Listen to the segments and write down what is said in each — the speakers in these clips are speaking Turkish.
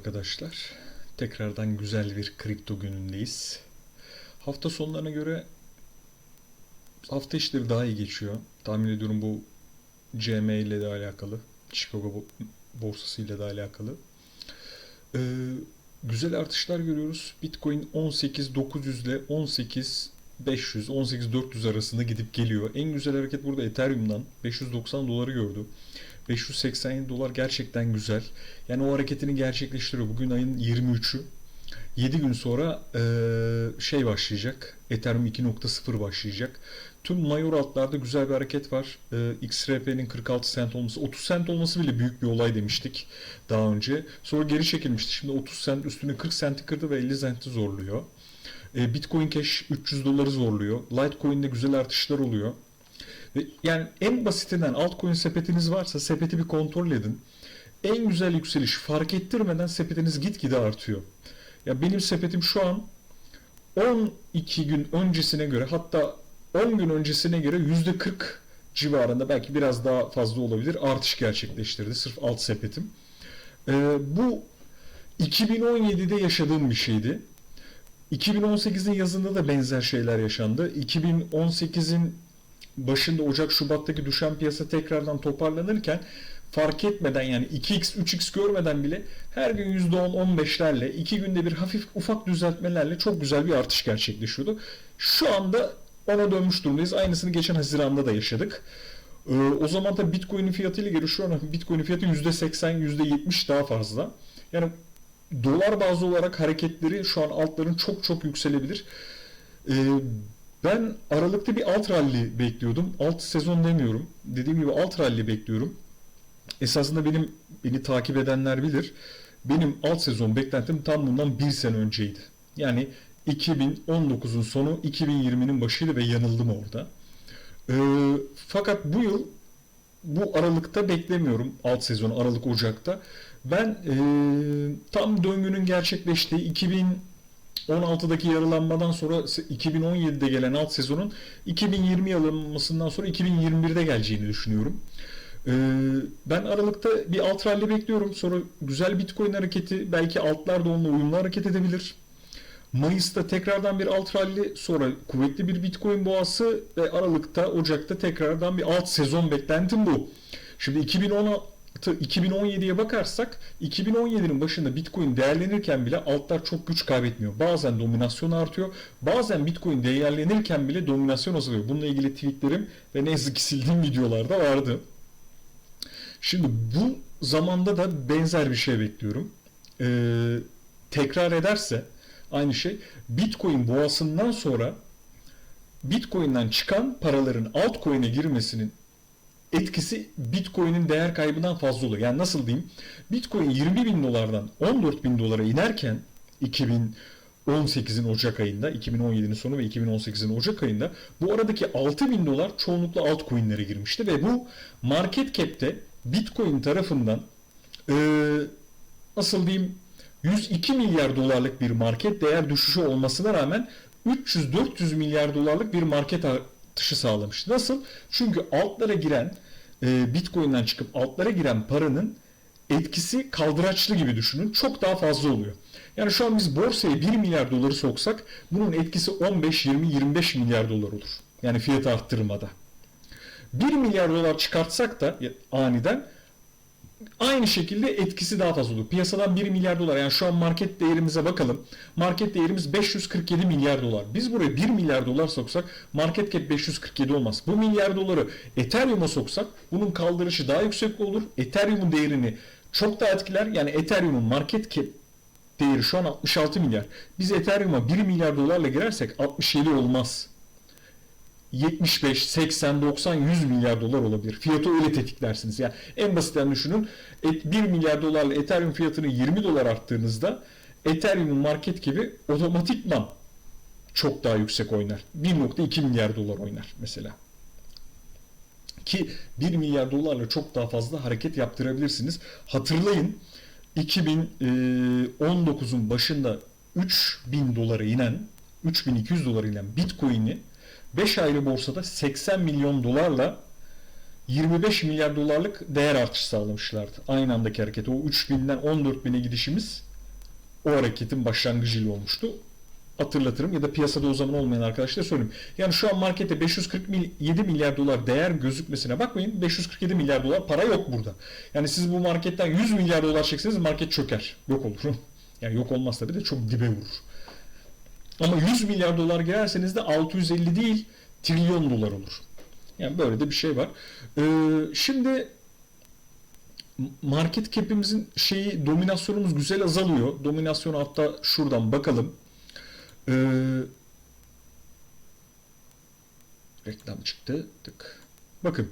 arkadaşlar. Tekrardan güzel bir kripto günündeyiz. Hafta sonlarına göre hafta işleri daha iyi geçiyor. Tahmin ediyorum bu CM ile de alakalı. Chicago bo- borsası ile de alakalı. Ee, güzel artışlar görüyoruz. Bitcoin 18.900 ile 18.500, 18.400 arasında gidip geliyor. En güzel hareket burada Ethereum'dan 590 doları gördü. 587 dolar gerçekten güzel. Yani o hareketini gerçekleştiriyor. Bugün ayın 23'ü. 7 gün sonra eee, şey başlayacak. Ethereum 2.0 başlayacak. Tüm mayor altlarda güzel bir hareket var. Eee, XRP'nin 46 cent olması, 30 cent olması bile büyük bir olay demiştik daha önce. Sonra geri çekilmişti. Şimdi 30 cent üstüne 40 centi kırdı ve 50 centi zorluyor. E, Bitcoin Cash 300 doları zorluyor. Litecoin'de güzel artışlar oluyor. Yani en basitinden altcoin sepetiniz varsa sepeti bir kontrol edin. En güzel yükseliş fark ettirmeden sepetiniz gitgide artıyor. Ya benim sepetim şu an 12 gün öncesine göre hatta 10 gün öncesine göre %40 civarında belki biraz daha fazla olabilir artış gerçekleştirdi sırf alt sepetim. Ee, bu 2017'de yaşadığım bir şeydi. 2018'in yazında da benzer şeyler yaşandı. 2018'in başında Ocak Şubat'taki düşen piyasa tekrardan toparlanırken fark etmeden yani 2x 3x görmeden bile her gün %10-15'lerle iki günde bir hafif ufak düzeltmelerle çok güzel bir artış gerçekleşiyordu. Şu anda ona dönmüş durumdayız. Aynısını geçen Haziran'da da yaşadık. Ee, o zaman da Bitcoin'in fiyatıyla göre şu an Bitcoin'in fiyatı %80 %70 daha fazla. Yani dolar bazlı olarak hareketleri şu an altların çok çok yükselebilir. Ee, ben Aralık'ta bir alt rally bekliyordum. Alt sezon demiyorum. Dediğim gibi alt rally bekliyorum. Esasında benim beni takip edenler bilir. Benim alt sezon beklentim tam bundan bir sene önceydi. Yani 2019'un sonu 2020'nin başıydı ve yanıldım orada. Ee, fakat bu yıl bu Aralık'ta beklemiyorum alt sezon Aralık Ocak'ta. Ben e, tam döngünün gerçekleştiği 2016'daki yarılanmadan sonra 2017'de gelen alt sezonun 2020 yarılanmasından sonra 2021'de geleceğini düşünüyorum. Ee, ben Aralık'ta bir alt rally bekliyorum. Sonra güzel Bitcoin hareketi belki altlar da onunla uyumlu hareket edebilir. Mayıs'ta tekrardan bir alt rally, sonra kuvvetli bir Bitcoin boğası ve Aralık'ta, Ocak'ta tekrardan bir alt sezon beklentim bu. Şimdi 2016 2017'ye bakarsak 2017'nin başında Bitcoin değerlenirken bile altlar çok güç kaybetmiyor. Bazen dominasyon artıyor. Bazen Bitcoin değerlenirken bile dominasyon azalıyor. Bununla ilgili tweetlerim ve ne yazık ki sildiğim videolarda vardı. Şimdi bu zamanda da benzer bir şey bekliyorum. Ee, tekrar ederse aynı şey Bitcoin boğasından sonra Bitcoin'den çıkan paraların altcoin'e girmesinin etkisi Bitcoin'in değer kaybından fazla oluyor. Yani nasıl diyeyim? Bitcoin 20 bin dolardan 14 bin dolara inerken 2018'in Ocak ayında, 2017'nin sonu ve 2018'in Ocak ayında bu aradaki 6 bin dolar çoğunlukla altcoin'lere girmişti ve bu market cap'te Bitcoin tarafından e, nasıl diyeyim 102 milyar dolarlık bir market değer düşüşü olmasına rağmen 300-400 milyar dolarlık bir market artışı sağlamış. Nasıl? Çünkü altlara giren e, Bitcoin'den çıkıp altlara giren paranın etkisi kaldıraçlı gibi düşünün. Çok daha fazla oluyor. Yani şu an biz borsaya 1 milyar doları soksak bunun etkisi 15, 20, 25 milyar dolar olur. Yani fiyat arttırmada. 1 milyar dolar çıkartsak da aniden aynı şekilde etkisi daha fazla olur. Piyasadan 1 milyar dolar yani şu an market değerimize bakalım. Market değerimiz 547 milyar dolar. Biz buraya 1 milyar dolar soksak market cap 547 olmaz. Bu milyar doları Ethereum'a soksak bunun kaldırışı daha yüksek olur. Ethereum'un değerini çok daha etkiler. Yani Ethereum'un market cap değeri şu an 66 milyar. Biz Ethereum'a 1 milyar dolarla girersek 67 olmaz. 75, 80, 90, 100 milyar dolar olabilir. Fiyatı öyle tetiklersiniz. Yani en basitten düşünün. 1 milyar dolarla Ethereum fiyatını 20 dolar arttığınızda Ethereum'un market gibi otomatikman çok daha yüksek oynar. 1.2 milyar dolar oynar mesela. Ki 1 milyar dolarla çok daha fazla hareket yaptırabilirsiniz. Hatırlayın 2019'un başında 3000 dolara inen 3200 dolara inen Bitcoin'i 5 ayrı borsada 80 milyon dolarla 25 milyar dolarlık değer artışı sağlamışlardı. Aynı andaki hareket. O 3000'den 14.000'e gidişimiz o hareketin başlangıcıyla olmuştu. Hatırlatırım ya da piyasada o zaman olmayan arkadaşlara söyleyeyim. Yani şu an markette 547 milyar dolar değer gözükmesine bakmayın. 547 milyar dolar para yok burada. Yani siz bu marketten 100 milyar dolar çekseniz market çöker. Yok olur. Yani yok olmaz tabii de çok dibe vurur. Ama 100 milyar dolar girerseniz de 650 değil trilyon dolar olur. Yani böyle de bir şey var. Ee, şimdi market cap'imizin şeyi dominasyonumuz güzel azalıyor. Dominasyonu hatta şuradan bakalım. Ee, reklam çıktı. Tık. Bakın.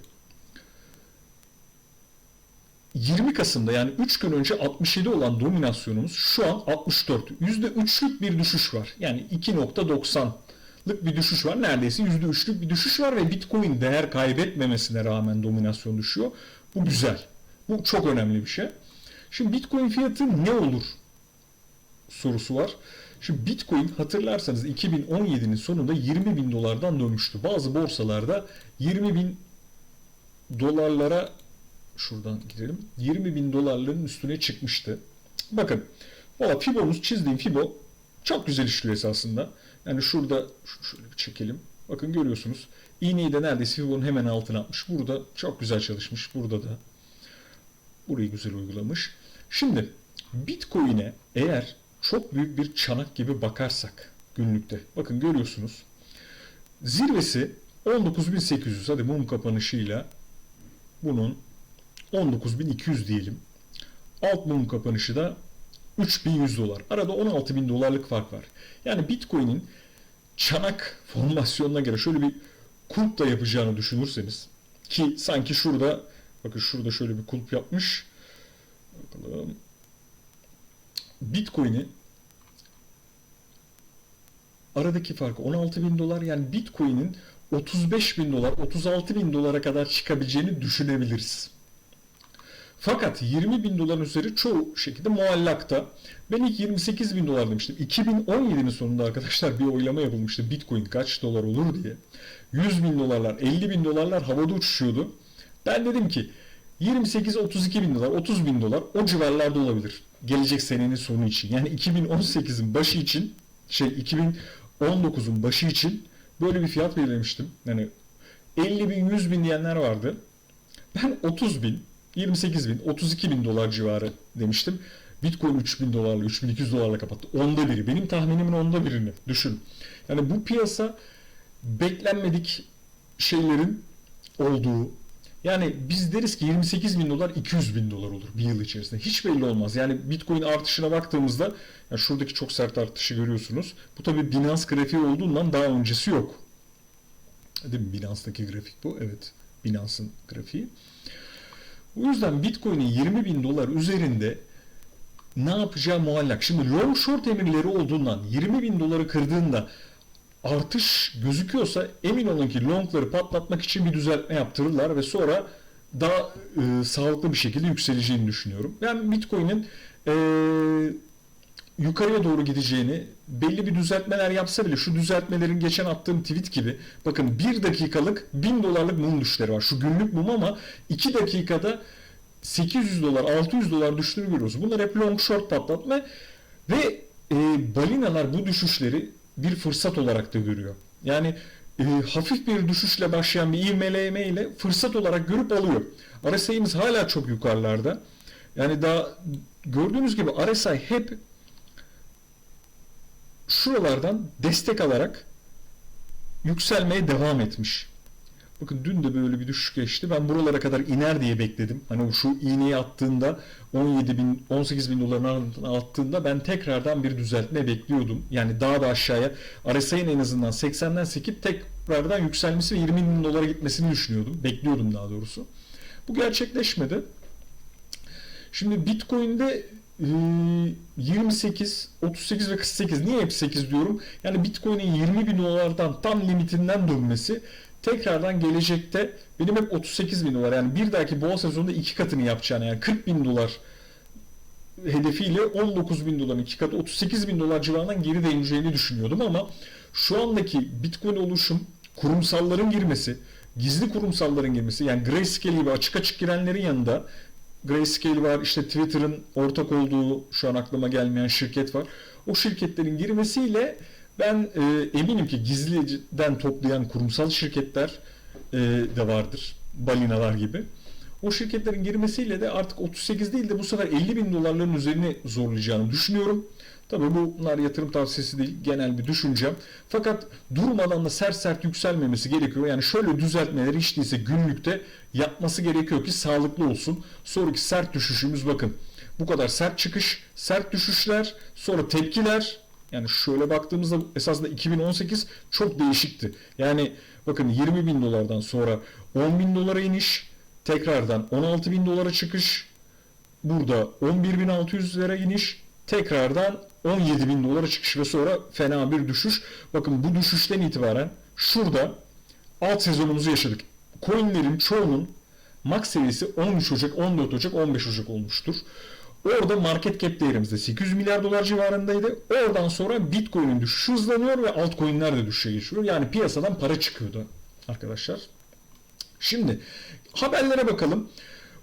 20 Kasım'da yani 3 gün önce 67 olan dominasyonumuz şu an 64. %3'lük bir düşüş var. Yani 2.90'lık bir düşüş var. Neredeyse %3'lük bir düşüş var ve Bitcoin değer kaybetmemesine rağmen dominasyon düşüyor. Bu güzel. Bu çok önemli bir şey. Şimdi Bitcoin fiyatı ne olur sorusu var. Şimdi Bitcoin hatırlarsanız 2017'nin sonunda 20 bin dolardan dönmüştü. Bazı borsalarda 20 bin dolarlara şuradan gidelim. 20 bin dolarların üstüne çıkmıştı. Bakın valla Fibo'muz çizdiğim Fibo çok güzel işliyor esasında. Yani şurada şöyle bir çekelim. Bakın görüyorsunuz. İğneyi de neredeyse Fibo'nun hemen altına atmış. Burada çok güzel çalışmış. Burada da burayı güzel uygulamış. Şimdi Bitcoin'e eğer çok büyük bir çanak gibi bakarsak günlükte. Bakın görüyorsunuz. Zirvesi 19.800 hadi mum kapanışıyla bunun 19.200 diyelim. Alt mum kapanışı da 3100 dolar. Arada 16.000 dolarlık fark var. Yani Bitcoin'in çanak formasyonuna göre şöyle bir kulp da yapacağını düşünürseniz ki sanki şurada bakın şurada şöyle bir kulp yapmış. Bakalım. Bitcoin'i aradaki farkı 16 bin dolar yani Bitcoin'in 35 bin dolar 36 bin dolara kadar çıkabileceğini düşünebiliriz. Fakat 20 bin doların üzeri çoğu şekilde muallakta. Ben ilk 28 bin dolar demiştim. 2017'nin sonunda arkadaşlar bir oylama yapılmıştı. Bitcoin kaç dolar olur diye. 100 bin dolarlar, 50 bin dolarlar havada uçuşuyordu. Ben dedim ki 28-32 bin dolar, 30 bin dolar o civarlarda olabilir. Gelecek senenin sonu için. Yani 2018'in başı için, şey 2019'un başı için böyle bir fiyat belirlemiştim. Yani 50 bin, 100 bin diyenler vardı. Ben 30 bin, 28 bin, 32 bin dolar civarı demiştim. Bitcoin 3 bin dolarla, 3200 dolarla kapattı. Onda biri. Benim tahminimin onda birini. Düşün. Yani bu piyasa beklenmedik şeylerin olduğu, yani biz deriz ki 28 bin dolar 200 bin dolar olur bir yıl içerisinde. Hiç belli olmaz. Yani Bitcoin artışına baktığımızda yani şuradaki çok sert artışı görüyorsunuz. Bu tabi Binance grafiği olduğundan daha öncesi yok. Değil mi? Binance'daki grafik bu. Evet. Binance'ın grafiği. O yüzden Bitcoin'in 20 bin dolar üzerinde ne yapacağı muallak. Şimdi long short emirleri olduğundan 20 bin doları kırdığında artış gözüküyorsa emin olun ki longları patlatmak için bir düzeltme yaptırırlar ve sonra daha e, sağlıklı bir şekilde yükseleceğini düşünüyorum. Ben Bitcoin'in e, yukarıya doğru gideceğini belli bir düzeltmeler yapsa bile şu düzeltmelerin geçen attığım tweet gibi bakın 1 dakikalık 1000 dolarlık mum düşleri var. Şu günlük mum ama 2 dakikada 800 dolar 600 dolar düştüğünü görüyoruz. Bunlar hep long short patlatma ve e, balinalar bu düşüşleri bir fırsat olarak da görüyor. Yani e, hafif bir düşüşle başlayan bir ivmeleme ile fırsat olarak görüp alıyor. RSI'miz hala çok yukarılarda. Yani daha gördüğünüz gibi RSI hep şuralardan destek alarak yükselmeye devam etmiş. Bakın dün de böyle bir düşüş geçti. Ben buralara kadar iner diye bekledim. Hani şu iğneyi attığında 17 bin, 18 bin doların altına attığında ben tekrardan bir düzeltme bekliyordum. Yani daha da aşağıya RSI'nin en azından 80'den sekip tekrardan yükselmesi ve 20 bin dolara gitmesini düşünüyordum. Bekliyordum daha doğrusu. Bu gerçekleşmedi. Şimdi Bitcoin'de 28, 38 ve 48 niye hep 8 diyorum? Yani Bitcoin'in 20 bin dolardan tam limitinden dönmesi tekrardan gelecekte benim hep 38 bin dolar yani bir dahaki boğa sezonunda iki katını yapacağını yani 40 bin dolar hedefiyle 19 bin doların iki katı 38 bin dolar civarından geri değineceğini düşünüyordum ama şu andaki Bitcoin oluşum kurumsalların girmesi gizli kurumsalların girmesi yani Grayscale gibi açık açık girenlerin yanında Grayscale var, işte Twitter'ın ortak olduğu şu an aklıma gelmeyen şirket var. O şirketlerin girmesiyle ben e, eminim ki gizliden toplayan kurumsal şirketler e, de vardır. Balinalar gibi. O şirketlerin girmesiyle de artık 38 değil de bu sefer 50 bin dolarların üzerine zorlayacağını düşünüyorum. Tabii bunlar yatırım tavsiyesi değil, genel bir düşüncem. Fakat durmadan da sert sert yükselmemesi gerekiyor. Yani şöyle düzeltmeleri hiç değilse günlükte yapması gerekiyor ki sağlıklı olsun. Sonraki sert düşüşümüz bakın. Bu kadar sert çıkış, sert düşüşler, sonra tepkiler. Yani şöyle baktığımızda esasında 2018 çok değişikti. Yani bakın 20 bin dolardan sonra 10 bin dolara iniş, tekrardan 16 bin dolara çıkış, burada 11.600 lira iniş, tekrardan 17 bin dolara çıkış ve sonra fena bir düşüş. Bakın bu düşüşten itibaren şurada alt sezonumuzu yaşadık. Coinlerin çoğunun max seviyesi 13 Ocak, 14 Ocak, 15 Ocak olmuştur. Orada market cap değerimizde 800 milyar dolar civarındaydı. Oradan sonra Bitcoin'in düşüşü hızlanıyor ve altcoin'ler de düşüşe geçiyor. Yani piyasadan para çıkıyordu arkadaşlar. Şimdi haberlere bakalım.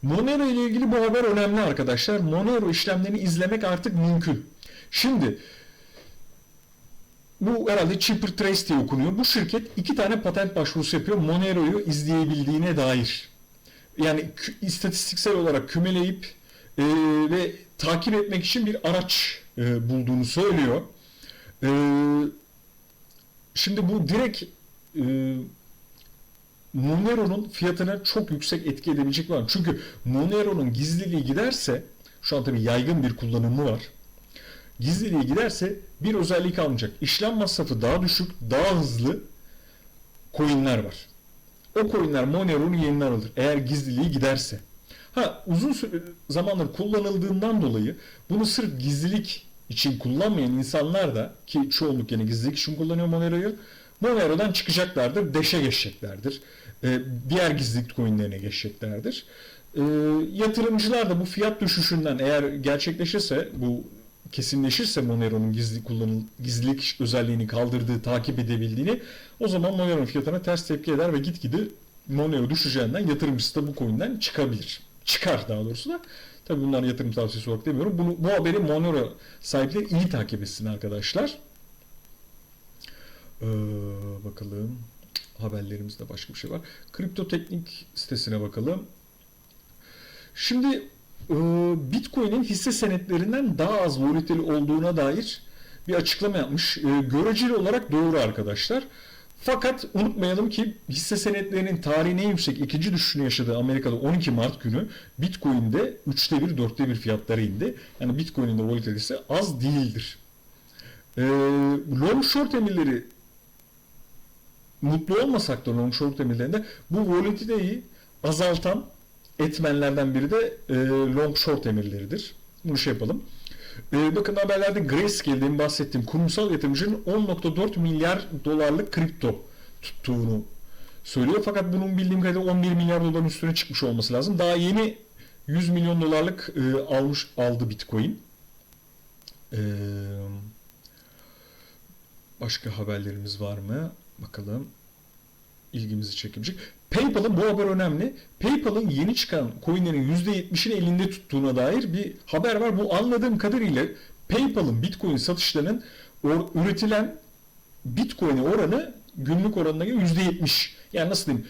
Monero ile ilgili bu haber önemli arkadaşlar. Monero işlemlerini izlemek artık mümkün. Şimdi bu herhalde Cheaper Trace diye okunuyor. Bu şirket iki tane patent başvurusu yapıyor Monero'yu izleyebildiğine dair. Yani istatistiksel olarak kümeleyip e, ve takip etmek için bir araç e, bulduğunu söylüyor. E, şimdi bu direkt e, Monero'nun fiyatına çok yüksek etki edebilecek var. Çünkü Monero'nun gizliliği giderse, şu an tabii yaygın bir kullanımı var. Gizliliği giderse bir özellik almayacak. İşlem masrafı daha düşük, daha hızlı coinler var. O coinler Monero'nun yerinden alır. Eğer gizliliği giderse. Ha uzun süre zamandır kullanıldığından dolayı bunu sırf gizlilik için kullanmayan insanlar da ki çoğunluk yine gizlilik için kullanıyor Monero'yu. Monero'dan çıkacaklardır, Dash'e geçeceklerdir. Ee, diğer gizlilik coinlerine geçeceklerdir. Ee, yatırımcılar da bu fiyat düşüşünden eğer gerçekleşirse bu kesinleşirse Monero'nun gizli kullanıl gizlilik özelliğini kaldırdığı, takip edebildiğini o zaman Monero'nun fiyatına ters tepki eder ve gitgide Monero düşeceğinden yatırımcısı da bu coin'den çıkabilir. Çıkar daha doğrusu da. Tabii bunlar yatırım tavsiyesi olarak demiyorum. Bunu, bu haberi Monero sahipleri iyi takip etsin arkadaşlar. Ee, bakalım. Haberlerimizde başka bir şey var. Kripto Teknik sitesine bakalım. Şimdi Bitcoin'in hisse senetlerinden daha az volatil olduğuna dair bir açıklama yapmış. E, göreceli olarak doğru arkadaşlar. Fakat unutmayalım ki hisse senetlerinin tarihin en yüksek ikinci düşüşünü yaşadığı Amerika'da 12 Mart günü Bitcoin'de 3'te 1, 4'te 1 fiyatları indi. Yani Bitcoin'in de volatilitesi az değildir. E, long short emirleri mutlu olmasak da long short emirlerinde bu volatiliteyi azaltan etmenlerden biri de e, long short emirleridir. Bunu şey yapalım. E, bakın haberlerde Grayscale'den bahsettiğim kurumsal yatırımcının 10.4 milyar dolarlık kripto tuttuğunu söylüyor. Fakat bunun bildiğim kadarıyla 11 milyar doların üstüne çıkmış olması lazım. Daha yeni 100 milyon dolarlık e, almış aldı Bitcoin. E, başka haberlerimiz var mı? Bakalım. İlgimizi çekebilecek. PayPal'ın bu haber önemli. PayPal'ın yeni çıkan coinlerin %70'ini elinde tuttuğuna dair bir haber var. Bu anladığım kadarıyla PayPal'ın Bitcoin satışlarının üretilen Bitcoin'e oranı günlük oranına göre %70. Yani nasıl diyeyim?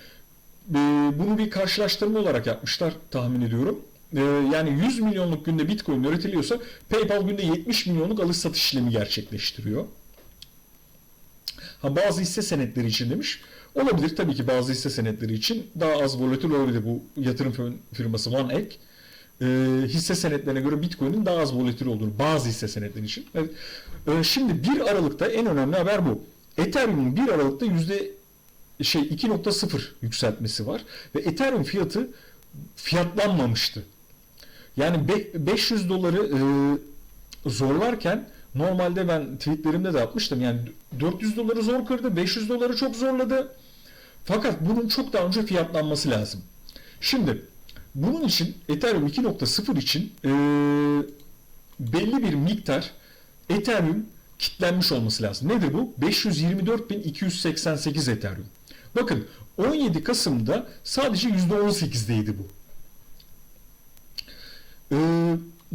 Ee, bunu bir karşılaştırma olarak yapmışlar tahmin ediyorum. Ee, yani 100 milyonluk günde Bitcoin üretiliyorsa PayPal günde 70 milyonluk alış satış işlemi gerçekleştiriyor. Ha, bazı hisse senetleri için demiş. Olabilir tabii ki bazı hisse senetleri için daha az volatil olabilir bu yatırım firması OneEgg. E, hisse senetlerine göre Bitcoin'in daha az volatil olduğunu bazı hisse senetleri için. Evet. E, şimdi 1 Aralık'ta en önemli haber bu. Ethereum'un 1 Aralık'ta yüzde şey 2.0 yükseltmesi var ve Ethereum fiyatı fiyatlanmamıştı. Yani be, 500 doları e, zorlarken Normalde ben tweetlerimde de atmıştım. Yani 400 doları zor kırdı, 500 doları çok zorladı. Fakat bunun çok daha önce fiyatlanması lazım. Şimdi bunun için Ethereum 2.0 için e, belli bir miktar Ethereum kitlenmiş olması lazım. Nedir bu? 524.288 Ethereum. Bakın 17 Kasım'da sadece %18'deydi bu. Ee,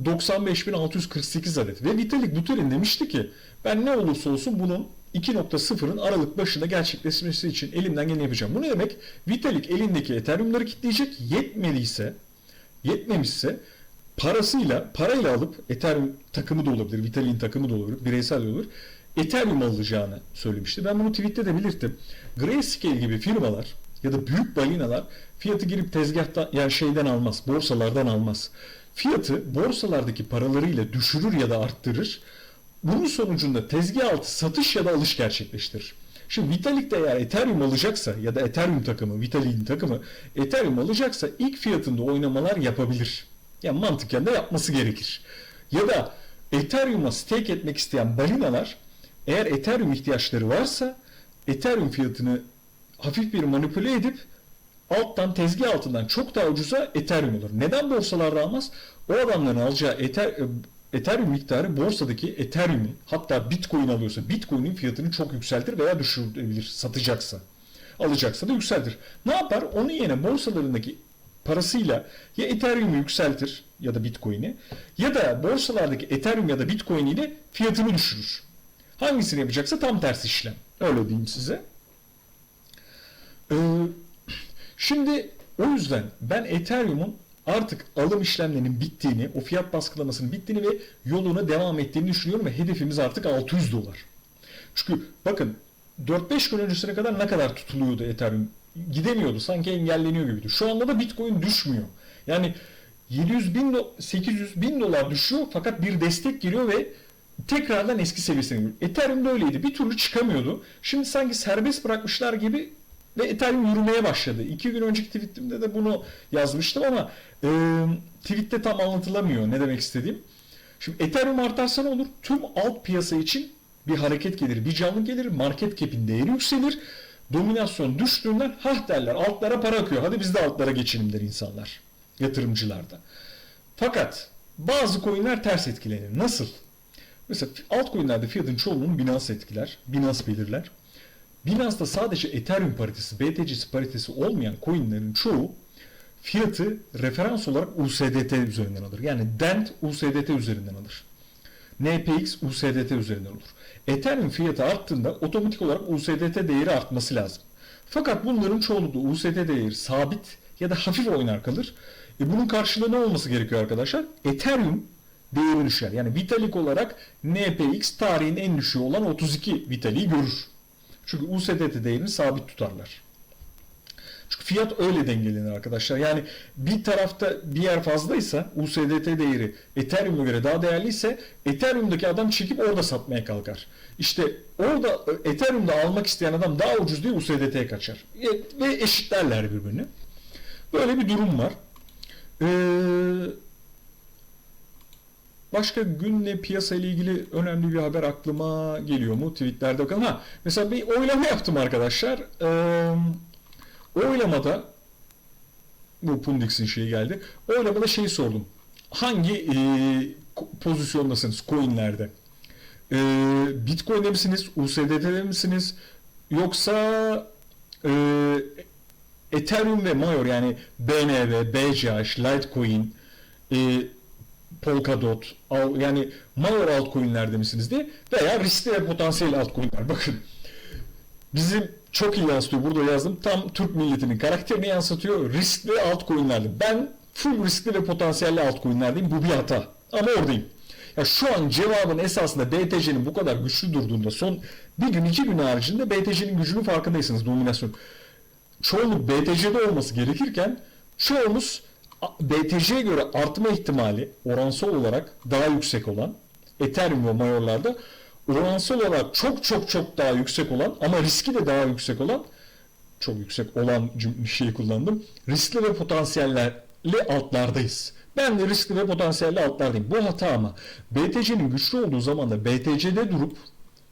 95.648 adet. Ve Vitalik Buterin demişti ki ben ne olursa olsun bunun 2.0'ın Aralık başında gerçekleşmesi için elimden geleni yapacağım. Bu ne demek? Vitalik elindeki Ethereum'ları kitleyecek. Yetmediyse, yetmemişse parasıyla, parayla alıp Ethereum takımı da olabilir, Vitalik'in takımı da olabilir, bireysel de olur. Ethereum alacağını söylemişti. Ben bunu tweette de belirttim. Grayscale gibi firmalar ya da büyük balinalar fiyatı girip tezgahtan yani şeyden almaz, borsalardan almaz. Fiyatı borsalardaki paralarıyla düşürür ya da arttırır. Bunun sonucunda tezgah altı satış ya da alış gerçekleştirir. Şimdi Vitalik de eğer Ethereum alacaksa ya da Ethereum takımı, Vitalik'in takımı Ethereum alacaksa ilk fiyatında oynamalar yapabilir. Yani mantıken de yapması gerekir. Ya da Ethereum'a stake etmek isteyen balinalar eğer Ethereum ihtiyaçları varsa Ethereum fiyatını hafif bir manipüle edip alttan tezgah altından çok daha ucuza Ethereum olur. Neden borsalarda almaz? O adamların alacağı Ether, Ethereum miktarı borsadaki Ethereum'in hatta Bitcoin alıyorsa Bitcoin'in fiyatını çok yükseltir veya düşürebilir satacaksa. Alacaksa da yükseltir. Ne yapar? Onun yerine borsalarındaki parasıyla ya Ethereum'u yükseltir ya da Bitcoin'i ya da borsalardaki Ethereum ya da Bitcoin ile fiyatını düşürür. Hangisini yapacaksa tam tersi işlem. Öyle diyeyim size. Ee, şimdi o yüzden ben Ethereum'un artık alım işlemlerinin bittiğini, o fiyat baskılamasının bittiğini ve yoluna devam ettiğini düşünüyorum ve hedefimiz artık 600 dolar. Çünkü bakın 4-5 gün öncesine kadar ne kadar tutuluyordu Ethereum? Gidemiyordu. Sanki engelleniyor gibiydi. Şu anda da Bitcoin düşmüyor. Yani 700 bin, 800 bin dolar düşüyor fakat bir destek giriyor ve tekrardan eski seviyesine geliyor. Ethereum da öyleydi. Bir türlü çıkamıyordu. Şimdi sanki serbest bırakmışlar gibi ve Ethereum yürümeye başladı. İki gün önceki tweetimde de bunu yazmıştım ama e, tweette tam anlatılamıyor ne demek istediğim. Şimdi Ethereum artarsa ne olur? Tüm alt piyasa için bir hareket gelir, bir canlı gelir, market cap'in değeri yükselir. Dominasyon düştüğünden hah derler, altlara para akıyor. Hadi biz de altlara geçelim der insanlar, yatırımcılar da. Fakat bazı coinler ters etkilenir. Nasıl? Mesela altcoin'lerde fiyatın çoğunluğunu Binance etkiler, Binance belirler. Binance'da sadece Ethereum paritesi, BTC paritesi olmayan coinlerin çoğu fiyatı referans olarak USDT üzerinden alır. Yani DENT USDT üzerinden alır. NPX USDT üzerinden olur. Ethereum fiyatı arttığında otomatik olarak USDT değeri artması lazım. Fakat bunların çoğunlukla USDT değeri sabit ya da hafif oynar kalır. E bunun karşılığı ne olması gerekiyor arkadaşlar? Ethereum değeri düşer. Yani Vitalik olarak NPX tarihin en düşüğü olan 32 Vitalik'i görür. Çünkü USDT değerini sabit tutarlar. Çünkü fiyat öyle dengelenir arkadaşlar. Yani bir tarafta bir yer fazlaysa USDT değeri Ethereum'a göre daha değerliyse Ethereum'daki adam çekip orada satmaya kalkar. İşte orada Ethereum'da almak isteyen adam daha ucuz diye USDT'ye kaçar. Ve eşitlerler birbirini. Böyle bir durum var. Ee, başka günle piyasa ile ilgili önemli bir haber aklıma geliyor mu? Tweetlerde bakalım. Ha, mesela bir oylama yaptım arkadaşlar. Ee, oylamada bu Pundix'in şeyi geldi. Oylamada şeyi sordum. Hangi e, pozisyondasınız coinlerde? E, Bitcoin'de misiniz? USDT'de misiniz? Yoksa e, Ethereum ve Mayor yani BNB, BCH, Litecoin, e, Polkadot, yani Mayor altcoin'lerde misiniz diye veya riskli ve potansiyel altcoin'ler. Bakın bizim çok iyi yansıtıyor. Burada yazdım. Tam Türk milletinin karakterini yansıtıyor. Riskli altcoin'lerde. Ben full riskli ve potansiyelli altcoin'lerdeyim. Bu bir hata. Ama oradayım. Ya şu an cevabın esasında BTC'nin bu kadar güçlü durduğunda son bir gün iki gün haricinde BTC'nin gücünün farkındaysınız dominasyon. Çoğunluk BTC'de olması gerekirken çoğumuz BTC'ye göre artma ihtimali oransal olarak daha yüksek olan Ethereum ve Mayor'larda oransal olarak çok çok çok daha yüksek olan ama riski de daha yüksek olan çok yüksek olan şeyi kullandım. Riskli ve potansiyelli altlardayız. Ben de riskli ve potansiyelli altlardayım. Bu hata ama BTC'nin güçlü olduğu zaman da BTC'de durup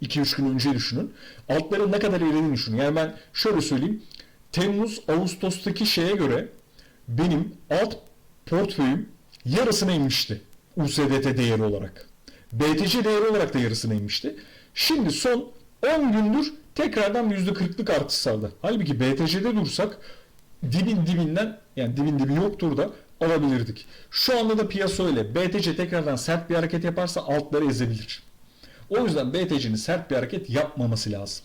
2-3 gün önce düşünün. Altların ne kadar erediğini düşünün. Yani ben şöyle söyleyeyim. Temmuz, Ağustos'taki şeye göre benim alt portföyüm yarısına inmişti. USDT değeri olarak. BTC değeri olarak da yarısına inmişti. Şimdi son 10 gündür tekrardan %40'lık artış sağladı. Halbuki BTC'de dursak dibin dibinden yani dibin dibi yoktur da alabilirdik. Şu anda da piyasa öyle. BTC tekrardan sert bir hareket yaparsa altları ezebilir. O yüzden BTC'nin sert bir hareket yapmaması lazım.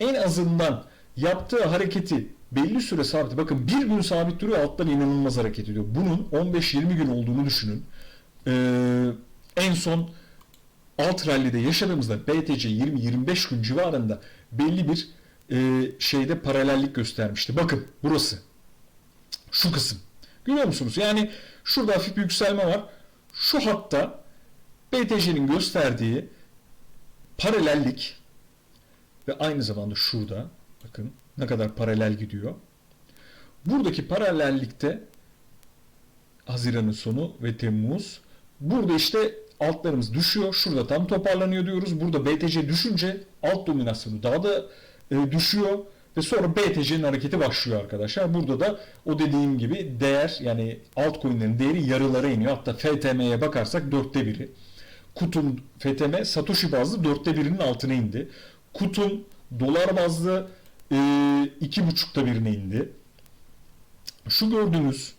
En azından yaptığı hareketi belli süre sabit. Bakın bir gün sabit duruyor alttan inanılmaz hareket ediyor. Bunun 15-20 gün olduğunu düşünün. Ee, en son alt rally'de yaşadığımızda BTC 20-25 gün civarında belli bir e, şeyde paralellik göstermişti. Bakın burası. Şu kısım. Görüyor musunuz? Yani şurada hafif bir yükselme var. Şu hatta BTC'nin gösterdiği paralellik ve aynı zamanda şurada bakın ne kadar paralel gidiyor. Buradaki paralellikte Haziran'ın sonu ve Temmuz. Burada işte altlarımız düşüyor. Şurada tam toparlanıyor diyoruz. Burada BTC düşünce alt dominasyonu daha da e, düşüyor. Ve sonra BTC'nin hareketi başlıyor arkadaşlar. Burada da o dediğim gibi değer yani altcoin'lerin değeri yarılara iniyor. Hatta FTM'ye bakarsak dörtte biri. Kutum FTM Satoshi bazlı dörtte birinin altına indi. Kutum dolar bazlı iki buçukta birine indi. Şu gördüğünüz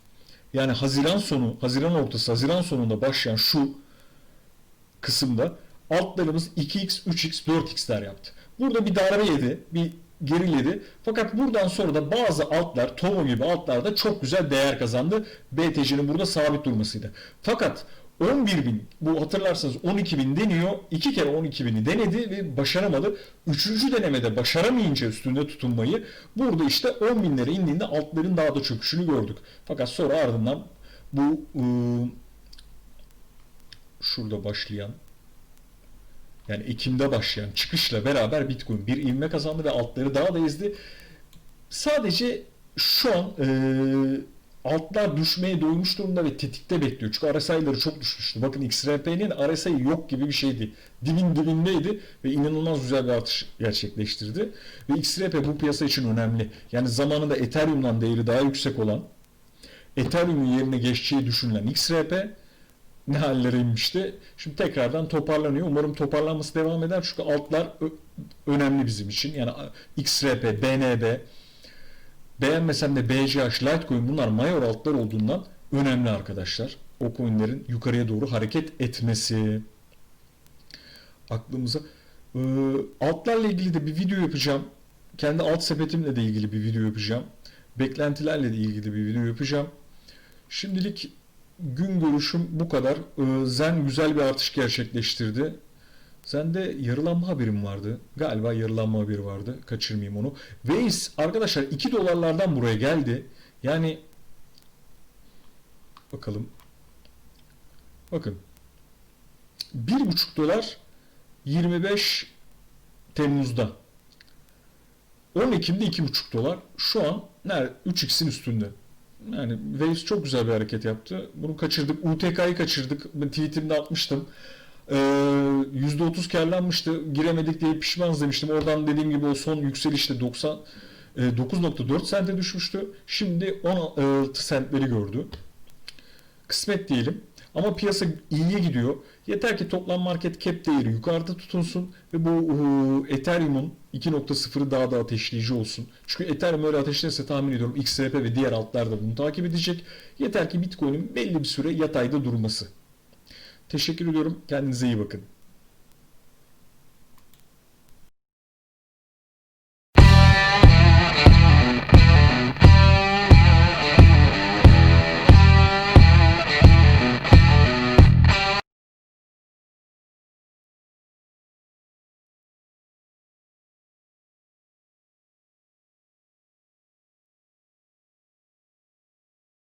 yani Haziran sonu, Haziran ortası, Haziran sonunda başlayan şu kısımda altlarımız 2x, 3x, 4x'ler yaptı. Burada bir darbe yedi, bir geriledi. Fakat buradan sonra da bazı altlar, Tomo gibi altlar da çok güzel değer kazandı. BTC'nin burada sabit durmasıydı. Fakat 11 bin, bu hatırlarsanız 12 bin deniyor. iki kere 12 bini denedi ve başaramadı. Üçüncü denemede başaramayınca üstünde tutunmayı burada işte 10 binlere indiğinde altların daha da çöküşünü gördük. Fakat sonra ardından bu ıı, şurada başlayan yani Ekim'de başlayan çıkışla beraber Bitcoin bir ivme kazandı ve altları daha da ezdi. Sadece şu an e, altlar düşmeye doymuş durumda ve tetikte bekliyor. Çünkü RSI'ları çok düşmüştü. Bakın XRP'nin RSI yok gibi bir şeydi. Dibin dibindeydi ve inanılmaz güzel bir artış gerçekleştirdi. Ve XRP bu piyasa için önemli. Yani zamanında Ethereum'dan değeri daha yüksek olan Ethereum'un yerine geçeceği düşünülen XRP ne hallere inmişti. Şimdi tekrardan toparlanıyor. Umarım toparlanması devam eder. Çünkü altlar önemli bizim için. Yani XRP, BNB, beğenmesem de BCH, Litecoin bunlar mayor altlar olduğundan önemli arkadaşlar. O coinlerin yukarıya doğru hareket etmesi. Aklımıza Ee, altlarla ilgili de bir video yapacağım. Kendi alt sepetimle de ilgili bir video yapacağım. Beklentilerle de ilgili bir video yapacağım. Şimdilik gün görüşüm bu kadar. Ee, Zen güzel bir artış gerçekleştirdi. Zen'de yarılanma haberim vardı. Galiba yarılanma haberi vardı. Kaçırmayayım onu. Waze arkadaşlar 2 dolarlardan buraya geldi. Yani bakalım. Bakın. 1,5 dolar 25 Temmuz'da. 10 Ekim'de 2,5 dolar. Şu an nerede? 3x'in üstünde. Yani Waves çok güzel bir hareket yaptı. Bunu kaçırdık. UTK'yı kaçırdık. Ben tweetimde atmıştım. Ee, %30 karlanmıştı. Giremedik diye pişmanız demiştim. Oradan dediğim gibi o son yükselişte 90 e, 9.4 sente düşmüştü. Şimdi 16 sentleri gördü. Kısmet diyelim. Ama piyasa iyiye gidiyor. Yeter ki toplam market cap değeri yukarıda tutunsun ve bu e, Ethereum'un 2.0'ı daha da ateşleyici olsun. Çünkü Ethereum öyle ateşlerse tahmin ediyorum XRP ve diğer altlar da bunu takip edecek. Yeter ki Bitcoin'in belli bir süre yatayda durması. Teşekkür ediyorum. Kendinize iyi bakın.